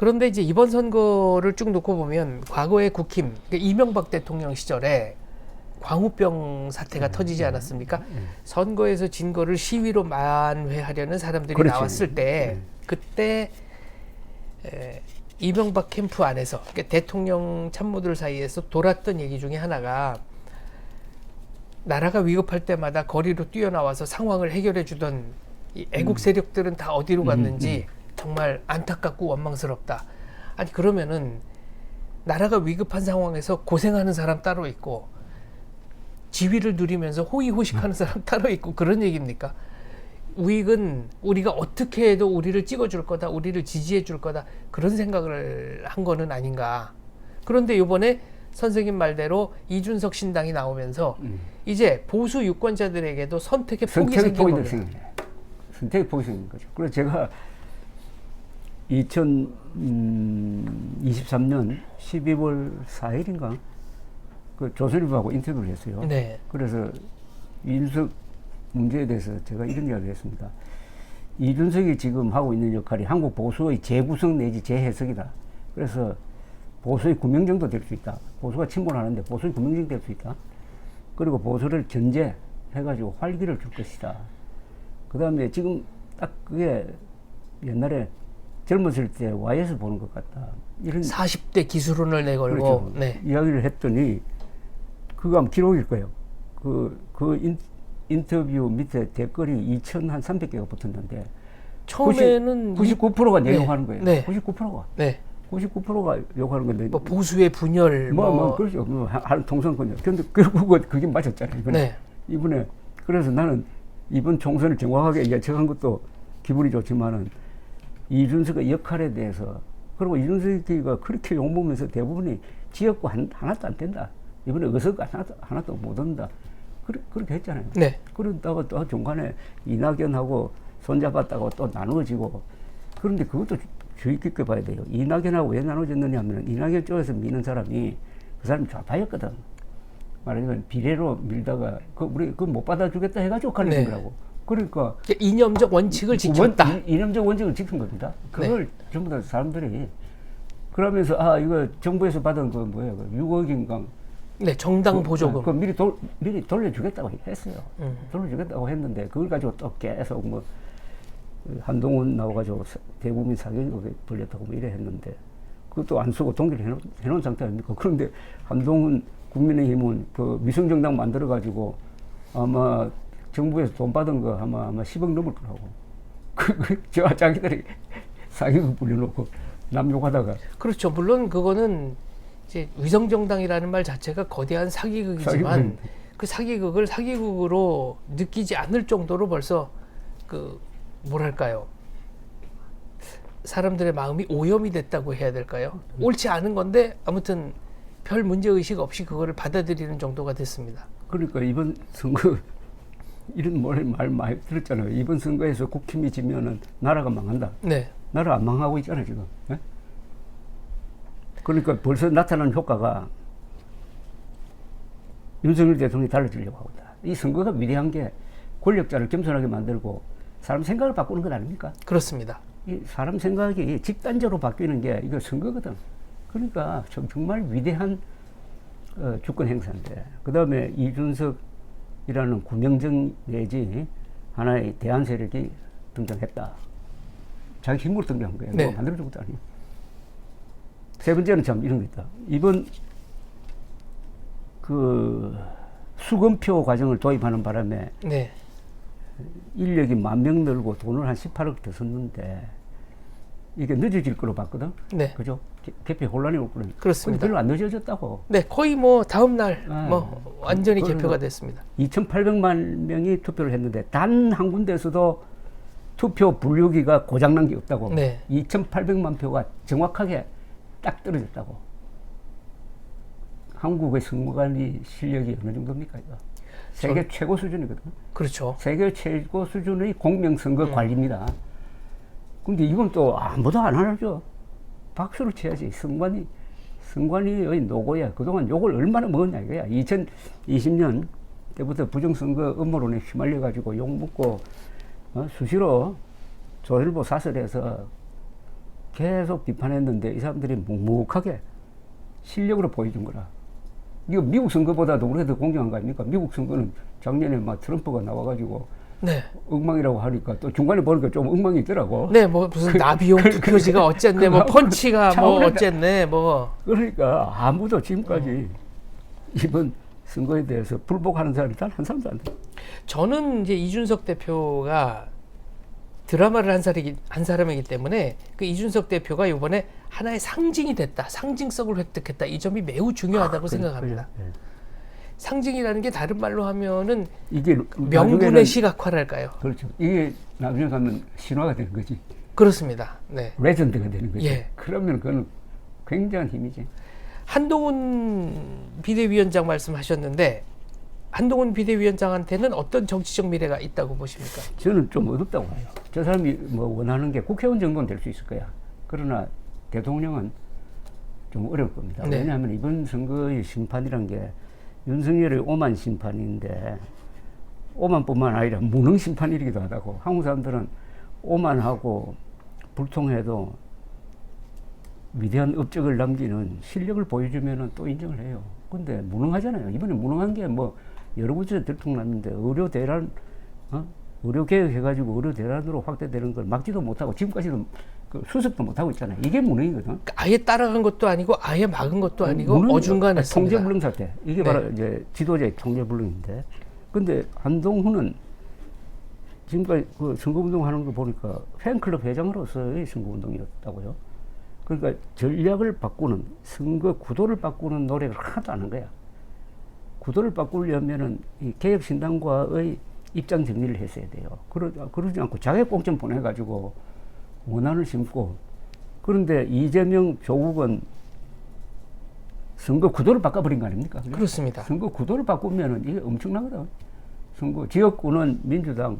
그런데 이제 이번 선거를 쭉 놓고 보면 과거의 국힘 그러니까 이명박 대통령 시절에 광우병 사태가 네, 터지지 않았습니까? 선거에서 진 거를 시위로 만회하려는 사람들이 그렇지. 나왔을 때 네. 그때 에, 이명박 캠프 안에서 그러니까 대통령 참모들 사이에서 돌았던 얘기 중에 하나가 나라가 위급할 때마다 거리로 뛰어나와서 상황을 해결해 주던 이 애국 세력들은 다 어디로 갔는지 정말 안타깝고 원망스럽다. 아니 그러면은 나라가 위급한 상황에서 고생하는 사람 따로 있고 지위를 누리면서 호의호식하는 사람 따로 있고 그런 얘기입니까? 우익은 우리가 어떻게 해도 우리를 찍어줄 거다, 우리를 지지해 줄 거다 그런 생각을 한 거는 아닌가. 그런데 이번에 선생님 말대로 이준석 신당이 나오면서 이제 보수 유권자들에게도 선택의 폭이 생긴 겁니다. 선택의 폭이 생긴 거죠. 그래서 제가 2023년 12월 4일인가 그 조선일보하고 인터뷰를 했어요. 네, 그래서 이준석 문제에 대해서 제가 이런 이야기를 했습니다. 이준석이 지금 하고 있는 역할이 한국 보수의 재구성 내지 재해석이다. 그래서 보수의 구명정도 될 수 있다. 보수가 침몰하는데 보수의 구명정 될 수 있다. 그리고 보수를 견제해가지고 활기를 줄 것이다. 그 다음에 지금 딱 그게 옛날에 젊었을 때 Y에서 보는 것 같다. 이런 40대 기술론을 내걸고 그렇죠. 네, 이야기를 했더니 그거 아마 기록일 거예요. 그, 그 인, 인터뷰 밑에 댓글이 2,300개가 붙었는데 처음에는 99%가 네. 내용하는 거예요. 네. 99%가. 네, 99%가 욕하는 건데 뭐 보수의 분열, 뭐, 뭐, 뭐 그렇죠. 뭐 하- 하는 통선권요. 근데 결국은 그게 맞았잖아요. 이번에. 네. 이번에 그래서 나는 이번 총선을 정확하게 예측한 것도 기분이 좋지만은 이준석의 역할에 대해서 그리고 이준석이가 그렇게 욕먹으면서 대부분이 지역구 한, 하나도 안 된다. 이번에 의석 하나도, 하나도 못 온다. 그렇게, 그렇게 했잖아요. 네, 그러다가 또 중간에 이낙연하고 손잡았다고 또 나누어지고 그런데 그것도 주- 주의 깊게 봐야 돼요. 이낙연하고 왜 나눠졌느냐 하면 이낙연 쪽에서 미는 사람이 그 사람이 좌파였거든. 말하자면 비례로 밀다가 그 우리 그 못 받아주겠다 해가지고 가는 네. 거라고. 그러니까 이념적 원칙을 지켰다. 원, 이- 이념적 원칙을 지킨 겁니다. 그걸 전부 다 사람들이 그러면서 아 이거 정부에서 받은 그 뭐야 그 6억인가 네, 정당 보조금. 그 미리 돌 미리 돌려주겠다고 했어요. 음. 돌려주겠다고 했는데 그걸 가지고 또 계속 뭐 한동훈 나와가지고 사- 대국민 사격이 벌렸다고 뭐 이래 했는데 그것도 안 쓰고 동기를 해놓은, 해놓은 상태 아닙니까? 그런데 한동훈 국민의힘은 그 위성정당 만들어가지고 아마 정부에서 돈 받은 거 아마 아마 10억 넘을 거라고. 그, 그, 저 자기들이 사격을 불려놓고 남 욕하다가 그렇죠. 물론 그거는 이제 위성 정당이라는 말 자체가 거대한 사기극이지만 사기극. 그 사기극을 사기극으로 느끼지 않을 정도로 벌써 그 뭐랄까요. 사람들의 마음이 오염이 됐다고 해야 될까요? 옳지 않은 건데 아무튼 별 문제 의식 없이 그거를 받아들이는 정도가 됐습니다. 그러니까 이번 선거 이런 말, 말 많이 들었잖아요. 이번 선거에서 국힘이 지면은 나라가 망한다. 네. 나라 안 망하고 있잖아요 지금. 예? 그러니까 벌써 나타난 효과가 윤석열 대통령이 달라지려고 하고 있다. 이 선거가 위대한 게 권력자를 겸손하게 만들고 사람 생각을 바꾸는 것 아닙니까? 그렇습니다. 이 사람 생각이 집단적으로 바뀌는 게 이거 선거거든. 그러니까 정- 정말 위대한 어, 주권 행사인데 그 다음에 이준석 이라는 구명정 내지 하나의 대한 세력이 등장했다. 자기 힘으로 등장한 거예요. 네. 누가 만들어준 것도 아니에요. 세 번째는 참 이런 거 있다. 이번 그 수검표 과정을 도입하는 바람에 네. 인력이 만 명 늘고 돈을 한 18억 더 썼는데 이게 늦어질 거로 봤거든. 네. 그죠? 개- 개표 혼란이 올 거로. 그렇습니다. 별로 안 늦어졌다고. 네, 거의 뭐 다음 날 아, 뭐 완전히 개표가 됐습니다. 2,800만 명이 투표를 했는데 단 한 군데에서도 투표 분류기가 고장난 게 없다고. 네. 2,800만 표가 정확하게 딱 떨어졌다고. 한국의 선거관리 실력이 어느 정도입니까? 이거? 세계 최고 수준이거든. 그렇죠. 세계 최고 수준의 공명선거 관리입니다. 근데 이건 또 아무도 안 하죠. 박수를 쳐야지. 선관위, 선관위의 노고야. 그동안 욕을 얼마나 먹었냐 이거야. 2020년 때부터 부정선거 음모론에 휘말려가지고 욕 먹고 어, 수시로 조선일보 사설에서 계속 비판했는데 이 사람들이 묵묵하게 실력으로 보여준 거라. 이거 미국 선거보다도 우리가 더 공정한 거 아닙니까? 미국 선거는 작년에 막 트럼프가 나와가지고 네. 엉망이라고 하니까 또 중간에 보니까 좀 엉망이 있더라고. 네, 뭐 무슨 나비용 투표지가 어쨌네, 뭐 그거 펀치가 뭐 어쨌네, 뭐. 그러니까 아무도 지금까지 어. 이번 선거에 대해서 불복하는 사람이 단 한 사람도 안 돼. 저는 이제 이준석 대표가 드라마를 한 사람이기, 한 사람이기 때문에 그 이준석 대표가 이번에 하나의 상징이 됐다, 상징성을 획득했다. 이 점이 매우 중요하다고 생각합니다. 그래, 예. 상징이라는 게 다른 말로 하면은 이게 명분의 시각화랄까요? 그렇죠. 이게 나중에 가면 신화가 되는 거지. 그렇습니다. 네. 레전드가 되는 거지. 예. 그러면 그건 굉장한 힘이지. 한동훈 비대위원장 말씀하셨는데 한동훈 비대위원장한테는 어떤 정치적 미래가 있다고 보십니까? 저는 좀 어둡다고 봐요. 저 사람이 뭐 원하는 게 국회의원 정도는 될 수 있을 거야. 그러나 대통령은 좀 어려울 겁니다. 네. 왜냐하면 이번 선거의 심판이란 게 윤석열의 오만 심판인데 오만뿐만 아니라 무능 심판이기도 하다고. 한국 사람들은 오만하고 불통해도 위대한 업적을 남기는 실력을 보여주면은 또 인정을 해요. 근데 무능하잖아요. 이번에 무능한 게 뭐 여러 군데 들통났는데 의료 대란, 어? 의료 개혁 해가지고 의료 대란으로 확대되는 걸 막지도 못하고 지금까지도 그 수습도 못하고 있잖아요. 이게 무능이거든. 그러니까 아예 따라간 것도 아니고 아예 막은 것도 아니고 무능- 어중간했습니다. 통제불능 사태. 이게 네. 바로 이제 지도자의 통제불능인데. 근데 한동훈은 지금까지 그 선거운동 하는 거 보니까 팬클럽 회장으로서의 선거운동이었다고요. 그러니까 전략을 바꾸는 선거 구도를 바꾸는 노력을 하나도 안 한 거야. 구도를 바꾸려면은 이 개혁신당과의 입장 정리를 했어야 돼요. 그러, 그러지 않고 자객공천 보내가지고 원한을 심고 그런데 이재명, 조국은 선거 구도를 바꿔버린 거 아닙니까? 그렇습니다. 선거 구도를 바꾸면은 이게 엄청나거든. 선거 지역구는 민주당,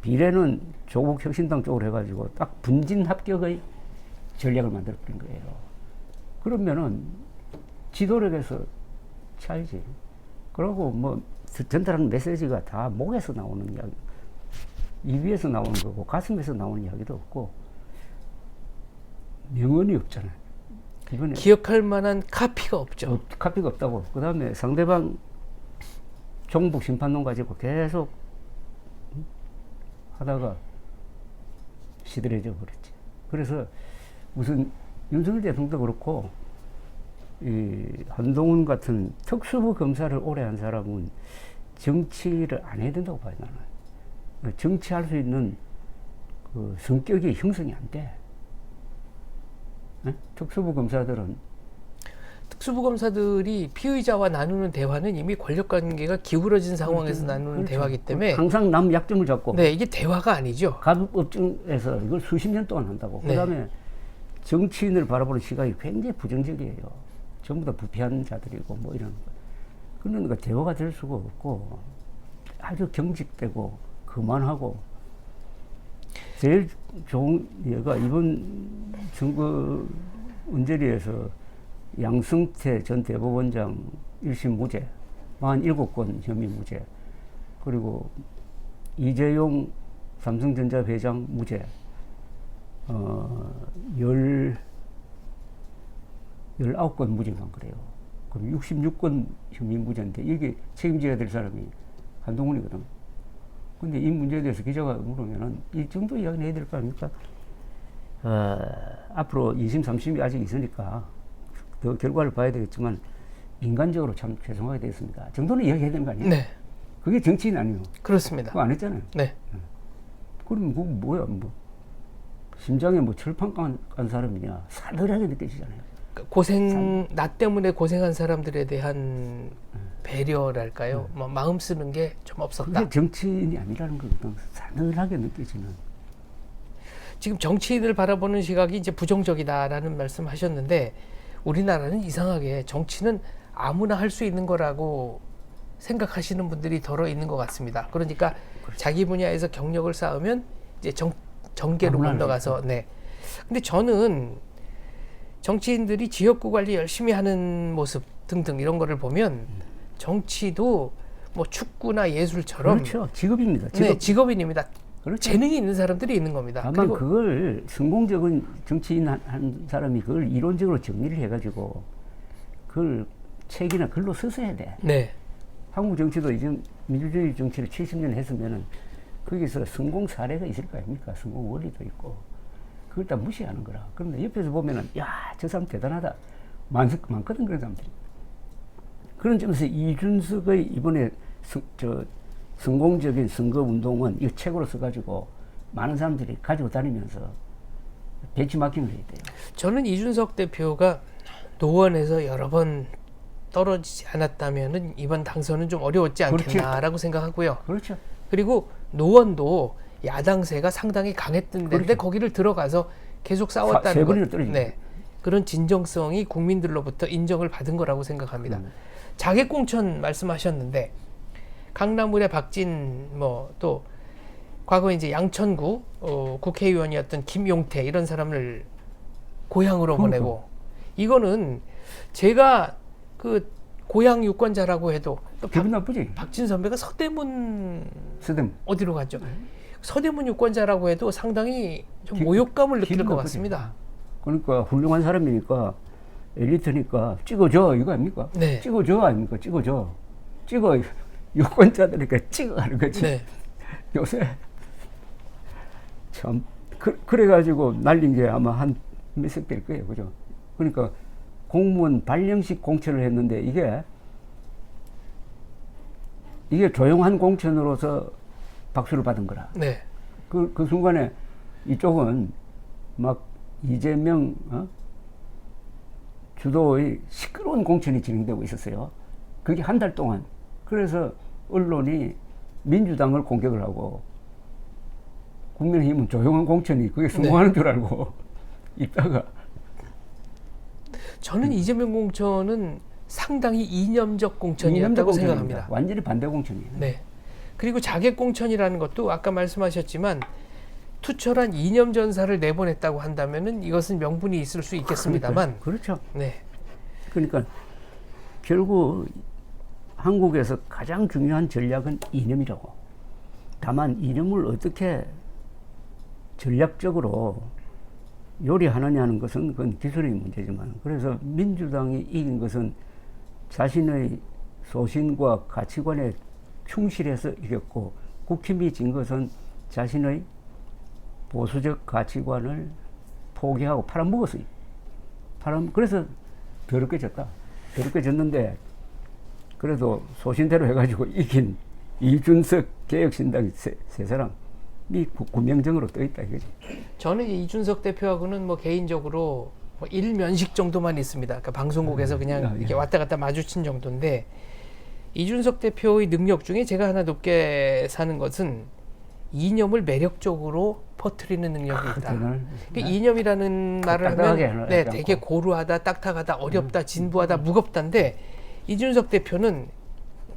비례는 조국 혁신당 쪽으로 해가지고 딱 분진 합격의 전략을 만들어 버린 거예요. 그러면은 지도력에서 차이지. 그러고 뭐 전달하는 메시지가 다 목에서 나오는 이야기, 입에서 나오는 거고 가슴에서 나오는 이야기도 없고 명언이 없잖아요. 이번에 기억할 만한 카피가 없죠. 어, 카피가 없다고. 그 다음에 상대방 종북 심판론 가지고 계속 음, 하다가 시들해져 버렸지. 그래서 무슨 윤석열 대통령도 그렇고 이 한동훈 같은 특수부 검사를 오래 한 사람은 정치를 안 해야 된다고 봐요 나는. 정치할 수 있는 그 성격이 형성이 안 돼. 네? 특수부 검사들은 특수부 검사들이 피의자와 나누는 대화는 이미 권력 관계가 기울어진 상황에서 나누는 그렇죠. 대화이기 때문에 항상 남 약점을 잡고 네 이게 대화가 아니죠. 가급업증에서 이걸 수십 년 동안 한다고. 네. 그다음에 정치인을 바라보는 시각이 굉장히 부정적이에요. 전부 다 부패한 자들이고 뭐 이런 거. 그러니까 대화가 될 수가 없고 아주 경직되고 그만하고 제일 좋은 예가 이번 선거 은제리에서 양승태 전 대법원장 1심 무죄, 47건 혐의 무죄, 그리고 이재용 삼성전자 회장 무죄, 어, 열, 19건 무죄만 그래요. 그럼 66건 혐의 무죄인데 이게 책임져야 될 사람이 한동훈이거든. 근데 이 문제에 대해서 기자가 물으면은 이 정도 이야기는 해야 될 거 아닙니까? 어, 앞으로 2심, 3심이 아직 있으니까 더 결과를 봐야 되겠지만 인간적으로 참 죄송하게 되었습니다. 정도는 이야기해야 되는 거 아니에요? 네 그게 정치인 아니에요. 그렇습니다. 그거 안 했잖아요. 네 그럼 뭐 뭐야 뭐 심장에 뭐 철판 깐, 깐 사람이냐 싸늘하게 느껴지잖아요. 그 고생 나 때문에 고생한 사람들에 대한 배려랄까요? 뭐 마음 쓰는 게 좀 없었다. 그게 정치인이 아니라는 거거든. 싸늘하게 느껴지는. 지금 정치인을 바라보는 시각이 이제 부정적이다라는 말씀하셨는데 우리나라는 이상하게 정치는 아무나 할 수 있는 거라고 생각하시는 분들이 덜어 있는 것 같습니다. 그러니까 자기 분야에서 경력을 쌓으면 이제 정, 정계로 아무나 할 건너가서 네. 근데 저는 정치인들이 지역구 관리 열심히 하는 모습 등등 이런 거를 보면 정치도 뭐 축구나 예술처럼 그렇죠. 직업입니다. 네, 직업. 직업인입니다. 그렇죠. 재능이 있는 사람들이 있는 겁니다. 다만 그걸 성공적인 정치인 한, 한 사람이 그걸 이론적으로 정리를 해가지고 그걸 책이나 글로 써서야 돼. 네. 한국 정치도 이제 민주주의 정치를 70년 했으면은 거기서 성공 사례가 있을 거 아닙니까? 성공 원리도 있고. 그걸 다 무시하는 거라. 그런데 옆에서 보면은, 야, 저 사람 대단하다. 많, 많거든, 그런 사람들이. 그런 점에서 이준석의 이번에 성, 저, 성공적인 선거 운동은 이 책으로 써가지고 많은 사람들이 가지고 다니면서 배치 마킹을 해야 돼요. 저는 이준석 대표가 노원에서 여러 번 떨어지지 않았다면은 이번 당선은 좀 어려웠지 그렇죠. 않겠나라고 생각하고요. 그렇죠. 그리고 노원도 야당세가 상당히 강했던 데인데 그렇죠. 거기를 들어가서 계속 사- 싸웠다는 세 것. 네. 그런 진정성이 국민들로부터 인정을 받은 거라고 생각합니다. 음. 자객공천 말씀하셨는데 강남을의 박진 뭐 또 과거에 이제 양천구 어, 국회의원이었던 김용태 이런 사람을 고향으로 그러니까. 보내고 이거는 제가 그 고향 유권자라고 해도 또 박, 나쁘지? 박진 선배가 서대문 스댐. 어디로 갔죠? 서대문 유권자라고 해도 상당히 좀 기- 모욕감을 느낄 것. 같습니다. 그러니까 훌륭한 사람이니까 엘리트니까 찍어줘 이거 아닙니까? 네. 찍어줘 아닙니까? 찍어줘. 찍어 유권자들이니까 찍어 하는 거지. 네. 요새 참 그, 그래가지고 날린 게 아마 한 몇십 될 거예요, 그죠? 그러니까 공무원 발령식 공천을 했는데 이게 이게 조용한 공천으로서 박수를 받은 거라. 네. 그, 그 순간에 이쪽은 막 이재명 어? 주도의 시끄러운 공천이 진행되고 있었어요. 그게 한 달 동안. 그래서 언론이 민주당을 공격을 하고 국민의힘은 조용한 공천이 그게 성공하는 줄 알고 있다가 저는 음. 이재명 공천은 상당히 이념적 이념적 공천이었다고 공천입니다. 생각합니다. 완전히 반대 공천이에요. 네. 그리고 자객 공천이라는 것도 아까 말씀하셨지만 투철한 이념 전사를 내보냈다고 한다면은 이것은 명분이 있을 수 있겠습니다만, 그렇죠. 네, 그러니까 결국 한국에서 가장 중요한 전략은 이념이라고. 다만 이념을 어떻게 전략적으로 요리하느냐는 것은 그건 기술의 문제지만 그래서 민주당이 이긴 것은 자신의 소신과 가치관에 충실해서 이겼고 국힘이 진 것은 자신의 보수적 가치관을 포기하고 팔아먹었어요. 팔아 그래서 더럽게 졌다. 더럽게 졌는데 그래도 소신대로 해가지고 이긴 이준석 개혁신당 세, 세 사람 이 구- 구명정으로 떠 있다 이거지. 저는 이 이준석 대표하고는 뭐 개인적으로 뭐 일면식 정도만 있습니다. 그러니까 방송국에서 그냥 야, 이렇게 야. 왔다 갔다 마주친 정도인데 이준석 대표의 능력 중에 제가 하나 높게 사는 것은 이념을 매력적으로 퍼뜨리는 능력이 있다. 대단할- 그 이념이라는 말을 딱딱하게 하면 네. 음. 되게 고루하다, 딱딱하다, 어렵다, 진부하다, 무겁다인데 이준석 대표는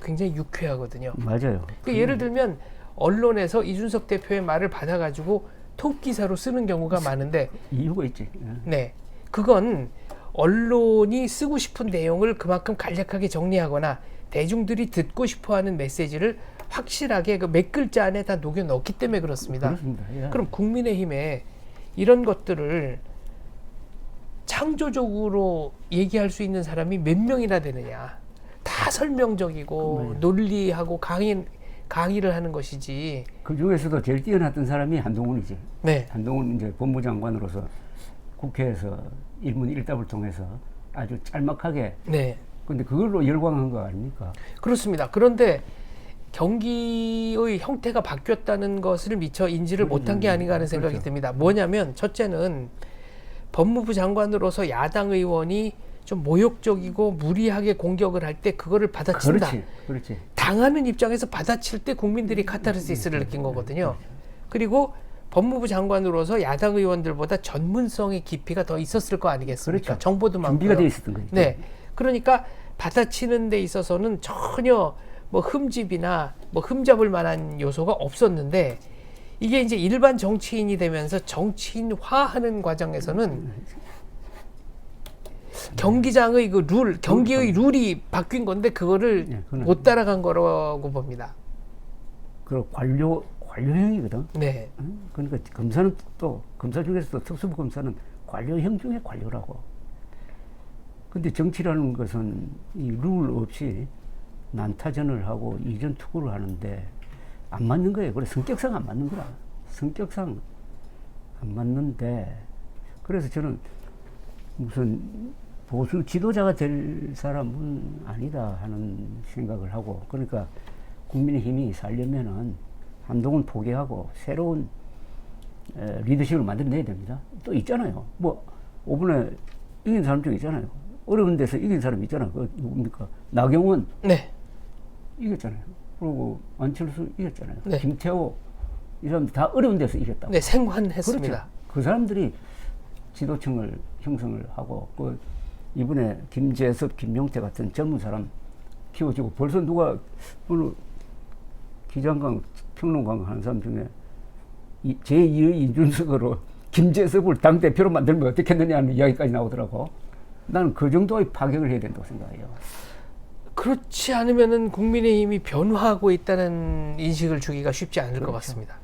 굉장히 유쾌하거든요. 맞아요. 그 예를 들면 언론에서 이준석 대표의 말을 받아가지고 톡 기사로 쓰는 경우가 많은데, 이유가 있지. 예. 네, 그건 언론이 쓰고 싶은 내용을 그만큼 간략하게 정리하거나 대중들이 듣고 싶어하는 메시지를 확실하게 그 몇 글자 안에 다 녹여 넣기 때문에 그렇습니다. 그렇습니다. 예. 그럼 국민의힘에 이런 것들을 창조적으로 얘기할 수 있는 사람이 몇 명이나 되느냐. 다 설명적이고. 논리하고 강의, 강의를 하는 것이지. 그 중에서도 제일 뛰어났던 사람이 한동훈이지. 네. 한동훈 이제 법무장관으로서 국회에서 일문 일답을 통해서 아주 짤막하게 네. 근데 그걸로 열광한 거 아닙니까? 그렇습니다. 그런데 경기의 형태가 바뀌었다는 것을 미처 인지를 못한 게 아닌가 하는 생각이 그렇죠. 듭니다. 뭐냐면 첫째는 법무부 장관으로서 야당 의원이 좀 모욕적이고 무리하게 공격을 할 때 그거를 받아친다. 그렇지, 그렇지. 당하는 입장에서 받아칠 때 국민들이 카타르시스를 느낀 거거든요. 그리고 법무부 장관으로서 야당 의원들보다 전문성의 깊이가 더 있었을 거 아니겠습니까? 그렇죠. 정보도 많고. 준비가 돼 있었던 거죠. 네. 그러니까 받아치는 데 있어서는 전혀 뭐 흠집이나 뭐 흠잡을 만한 요소가 없었는데 이게 이제 일반 정치인이 되면서 정치인화하는 과정에서는 경기장의 그 룰, 경기의 룰이 바뀐 건데 그거를 예, 못 따라간 거라고 봅니다. 그 관료 관료형이거든. 네. 응? 그러니까 검사는 또 검사 중에서도 특수부 검사는 관료형 중에 관료라고. 근데 정치라는 것은 이 룰 없이 난타전을 하고 이전 투구를 하는데 안 맞는 거예요. 그래 성격상 안 맞는 거라. 성격상 안 맞는데 그래서 저는 무슨 보수 지도자가 될 사람은 아니다 하는 생각을 하고 그러니까 국민의힘이 살려면은 한동훈 포기하고 새로운 에, 리더십을 만들어내야 됩니다. 또 있잖아요. 뭐 5분에 이긴 사람 중 있잖아요. 어려운 데서 이긴 사람 있잖아요. 그 누굽니까? 나경원 네. 이겼잖아요. 그리고 안철수 이겼잖아요. 네. 김태호 이 사람들 다 어려운 데서 이겼다고. 네, 생환했습니다. 그렇죠. 그 사람들이 지도층을 형성을 하고 그 이번에 김재섭, 김용태 같은 젊은 사람 키워주고 벌써 누가 어느 기장강, 평론강 하는 사람 중에 이- 제2의 이준석으로 김재섭을 당대표로 만들면 어떻겠느냐는 이야기까지 나오더라고. 나는 그 정도의 파격을 해야 된다고 생각해요. 그렇지 않으면은 국민의힘이 변화하고 있다는 인식을 주기가 쉽지 않을 것 같습니다.